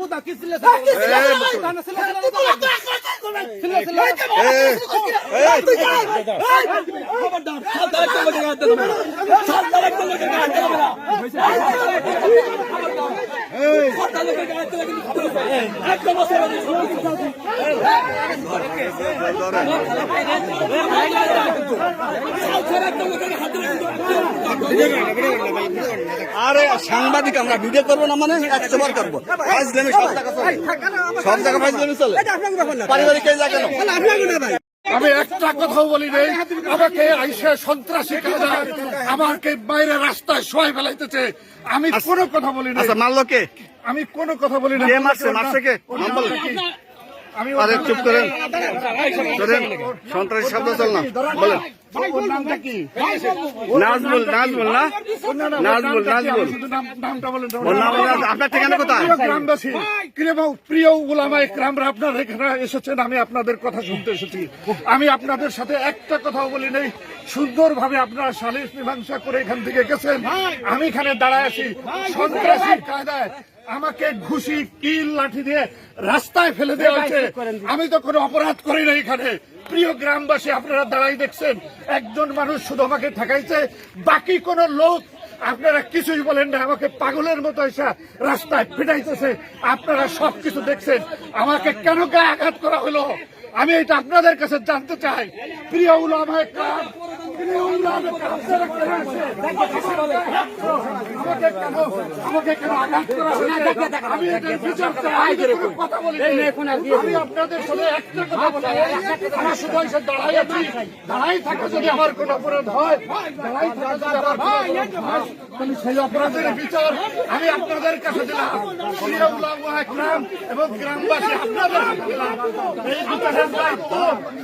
বুদা কি সিলে সিলে আরে সাংবাদিক আমরা ভিডিও করব না মানে? একশো বার করব। সব জায়গা ফাইজলামি চলে। পারিবারিক আমি একটা কথাও বলি নাই। আমাকে আইসে সন্ত্রাসী কাজা আমাকে বাইরে রাস্তায় শোয় ফেলাইতেছে। আমি কোনো কথা বলি নাই। আচ্ছা মারলো কে? আমি কোনো কথা বলি না কে মারছে? মারছে কে? আরে চুপ করেন। সন্ত্রাসী শব্দ চল না বলেন। না? আপনার ঠিকানা কোথায়? গ্রামবাসী প্রিয় এখানে এসেছেন আমি আপনাদের কথা শুনতে এসেছি। আমি আপনাদের সাথে একটা কথাও বলি নাই। সুন্দরভাবে আপনারা সালিশ মীমাংসা করে এখান থেকে গেছেন। আমি এখানে দাঁড়ায় আছি। সন্ত্রাসী কায়দায় আমাকে ঘুষি কিল লাঠি দিয়ে রাস্তায় ফেলে দেওয়া হয়েছে। আমি তো কোনো অপরাধ করি না এখানে। প্রিয় গ্রামবাসী আপনারা দাঁড়াই দেখছেন। একজন মানুষ শুধু আমাকে ঠেকাইছে বাকি কোন লোক আপনারা কিছুই বলেন না আমাকে পাগলের মতো এসে রাস্তায় পিটাইতেছে। আপনারা সবকিছু দেখছেন। আমাকে কেন গায়ে আঘাত করা হলো? আমি এটা আপনাদের কাছে জানতে চাই। প্রিয় উলামায়ে কাম আমি সেই অপরাধের বিচার আমি আপনাদের কাছে দিলাম এবং গ্রামবাসী আপনাদের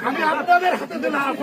আমি আপনাদের হাতে দিলাম।